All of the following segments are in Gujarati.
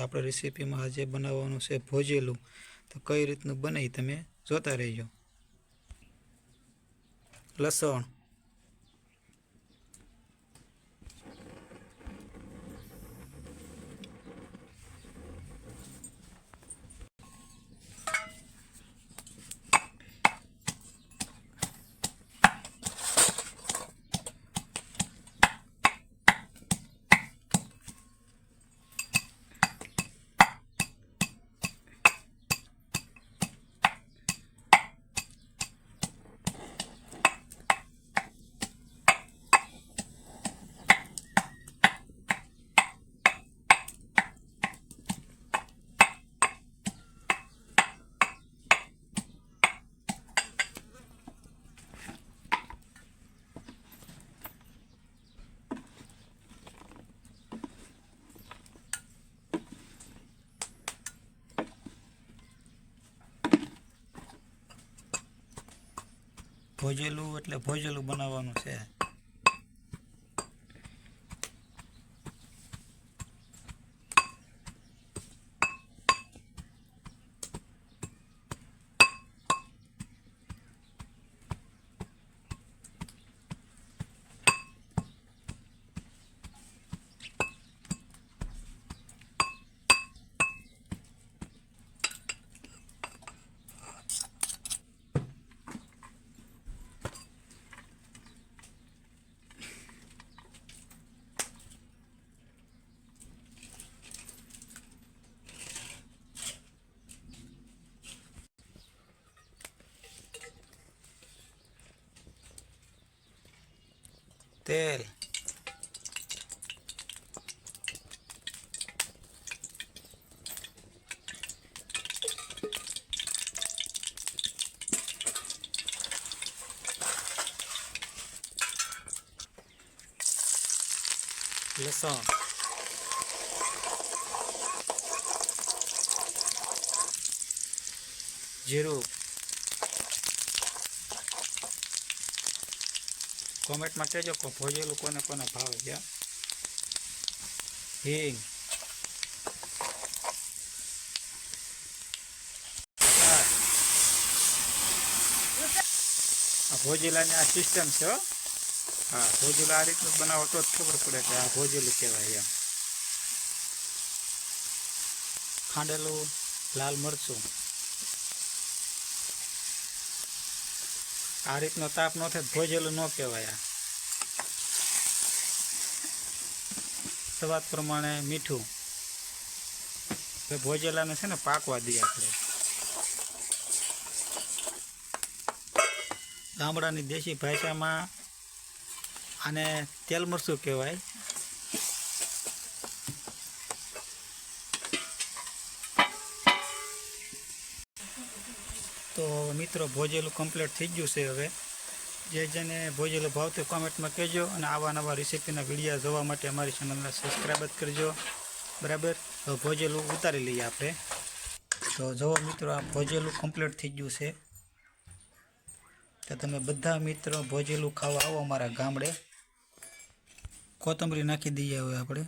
આપણે રેસીપીમાં આજે બનાવવાનું છે ભોજેલું. તો કઈ રીતનું બને તમે જોતા રહેજો. લસણ. ભોજેલું એટલે ભોજેલું બનાવવાનું છે. તેલ લસણ જીરું કોમેન્ટમાં કહેજો કે ભોજેલું કોને કોને ભાવે છે હિંગ ભોજેલાની આ સિસ્ટમ છે હા ભોજેલા આ રીતનું બનાવો તો જ ખબર પડે કે આ ભોજેલું કહેવાય એમ ખાંડેલું લાલ મરચું આ રીતનો તાપ ન થાય ભોજેલું ન કહેવાય આ. સ્વાદ પ્રમાણે મીઠું. ભોજેલાને છે ને પાકવા દઈએ આપણે. ગામડાની દેશી ભાષામાં આને તેલ મરચું કહેવાય. તો મિત્રો, ભોજેલું કમ્પ્લીટ થઈ ગયું છે હવે. જે જેને ભોજેલું ભાવતું કોમેન્ટમાં કહેજો અને આવા નવા રેસીપીના વિડીયા જોવા માટે અમારી ચેનલને સબસ્ક્રાઈબ જ કરજો. બરાબર? તો ભોજેલું ઉતારી લઈએ આપણે. તો જુઓ મિત્રો, આ ભોજેલું કમ્પ્લીટ થઈ ગયું છે. તો તમે બધા મિત્રો ભોજેલું ખાવા આવો અમારા ગામડે. કોથમરી નાખી દઈએ હવે આપણે.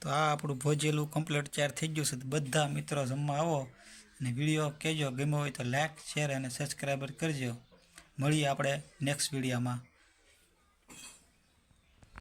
તો આ આપણું ભોજેલું કમ્પ્લીટ ચાર થઈ ગયું છે. બધા મિત્રો જમવા આવો. અને વીડિયો કહેજો ગમ્યો હોય તો લાઇક શેર અને સબસ્ક્રાઈબર કરજો. મળીએ આપણે નેક્સ્ટ વિડીયોમાં.